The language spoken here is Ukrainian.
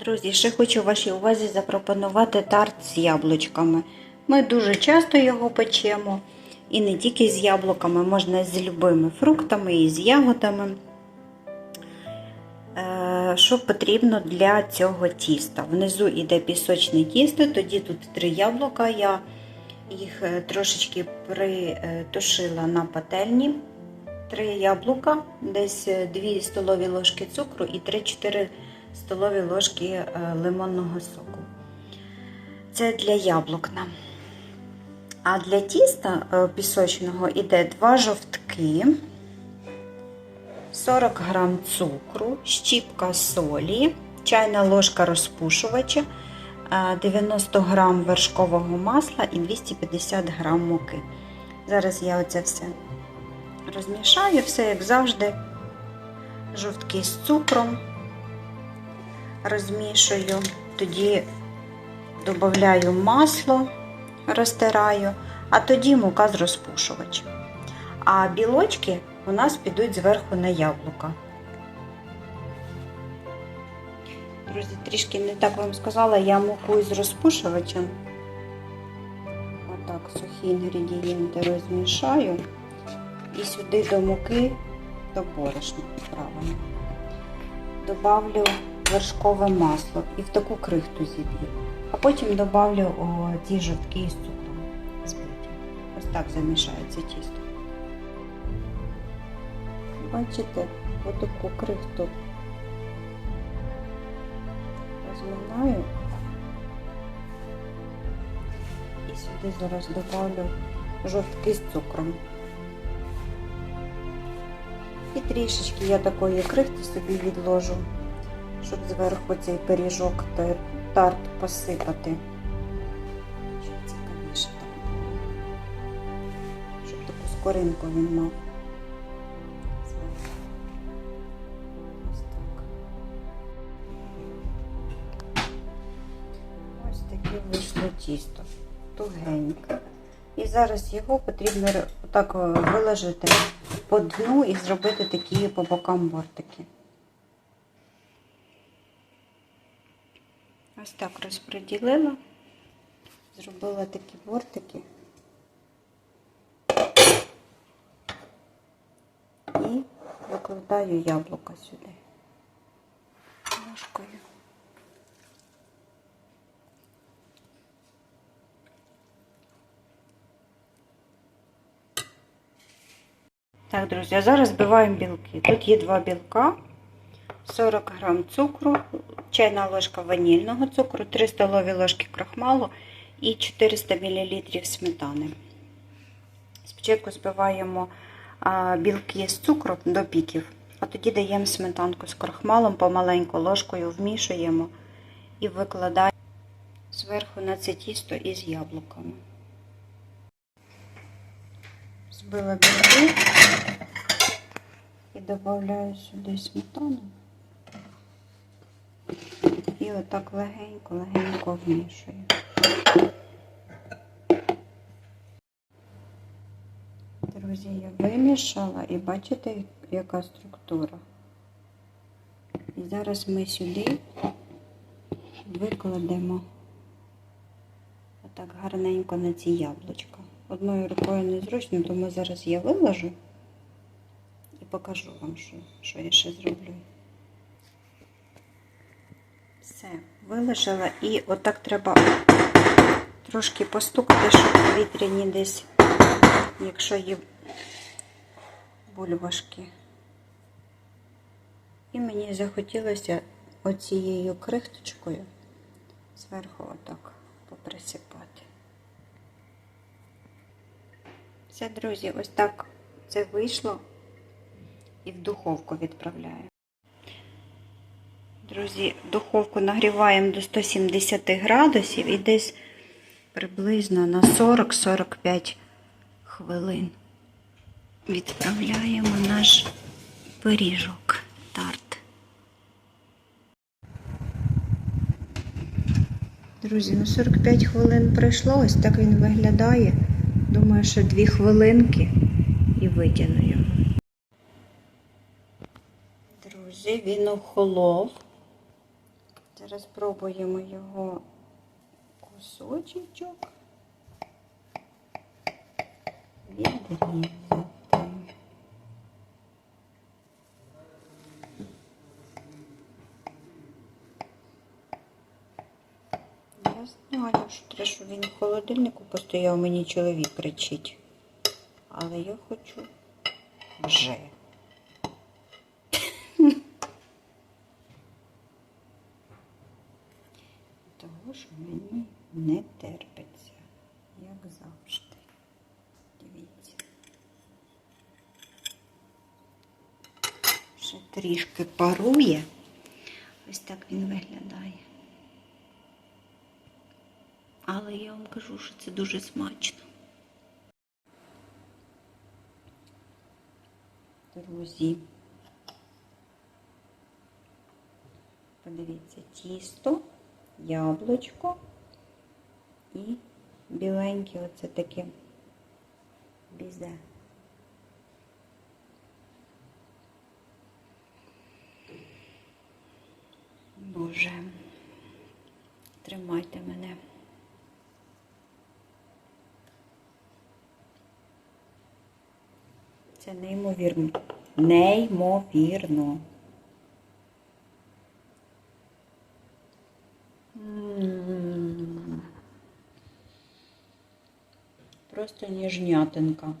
Друзі, ще хочу вашій увазі запропонувати тарт з яблучками. Ми дуже часто його печемо, і не тільки з яблуками, можна з любими фруктами і з ягодами. Е, Що потрібно для цього тіста? Внизу йде пісочне тісто, тоді тут три яблука. Я їх е, трошечки притушила на пательні. Три яблука, десь 2 столові ложки цукру і 3-4 столові ложки е, лимонного соку. Це для яблук нам. А для тіста е, пісочного йде 2 жовтки, 40 грам цукру, щіпка солі, чайна ложка розпушувача, е, 90 грам вершкового масла і 250 грам муки. Зараз я оце все розмішаю, все як завжди, жовтки з цукром розмішую, тоді додаю масло, розтираю, а тоді мука з розпушувачем. А білочки у нас підуть зверху на яблука. Друзі, трішки не так вам сказала, я муку із розпушувачем. Отак сухі інгредієнти розмішаю і сюди до муки, до борошна правильно. Добавлю вершкове масло і в таку крихту зіб'ю. А потім добавлю о, ті жовтки із цукром. Ось так замішається тісто. Бачите, отаку крихту розминаю. І сюди зараз добавлю жовтки з цукром. І трішечки я такої крихти собі відложу, щоб зверху цей пиріжок та тарт посипати. Щоб цікавіше так було. Щоб таку скоринку він мав. Ось. Ось таке вийшло тісто. Тугеньке. І зараз його потрібно так виложити по дну і зробити такі по бокам бортики. Ось так розподілила, зробила такі бортики і викладаю яблука сюди ложкою. Так, друзі, а зараз збиваємо білки. Тут є два білка, 40 грам цукру, чайна ложка ванільного цукру, 3 столові ложки крахмалу і 400 мл сметани. Спочатку збиваємо білки з цукру до піків, а тоді даємо сметанку з крахмалом, помаленьку ложкою вмішуємо і викладаємо зверху на це тісто із яблуками. Збила білки і додаю сюди сметану. І отак легенько-легенько вмішую. Друзі, я вимішала і бачите, яка структура. І зараз ми сюди викладемо отак гарненько на ці яблучка. Одною рукою незручно, тому зараз я виложу і покажу вам, що, що я ще зроблю. Все, виложила і отак треба трошки постукати, щоб повітряні десь, якщо є бульбашки. І мені захотілося оцією крихточкою зверху отак поприсипати. Все, друзі, ось так це вийшло і в духовку відправляю. Друзі, духовку нагріваємо до 170 градусів і десь приблизно на 40-45 хвилин відправляємо наш пиріжок тарт. Друзі, ну 45 хвилин пройшло, ось так він виглядає. Думаю, що 2 хвилинки і витягну його. Друзі, він охолов. Зараз пробуємо його кусочок відрізати. Я знаю, що треба, щоб він в холодильнику постояв, мені чоловік кричить. Але я хочу вже. Того, що мені не терпиться, як завжди. Дивіться. Ще трішки парує. Ось так він виглядає. Але я вам кажу, що це дуже смачно. Друзі. Подивіться, тісто, яблучко і біленьке оце таке бізе. Боже, тримайте мене. Це неймовірно. Неймовірно. Просто ніжнятинка.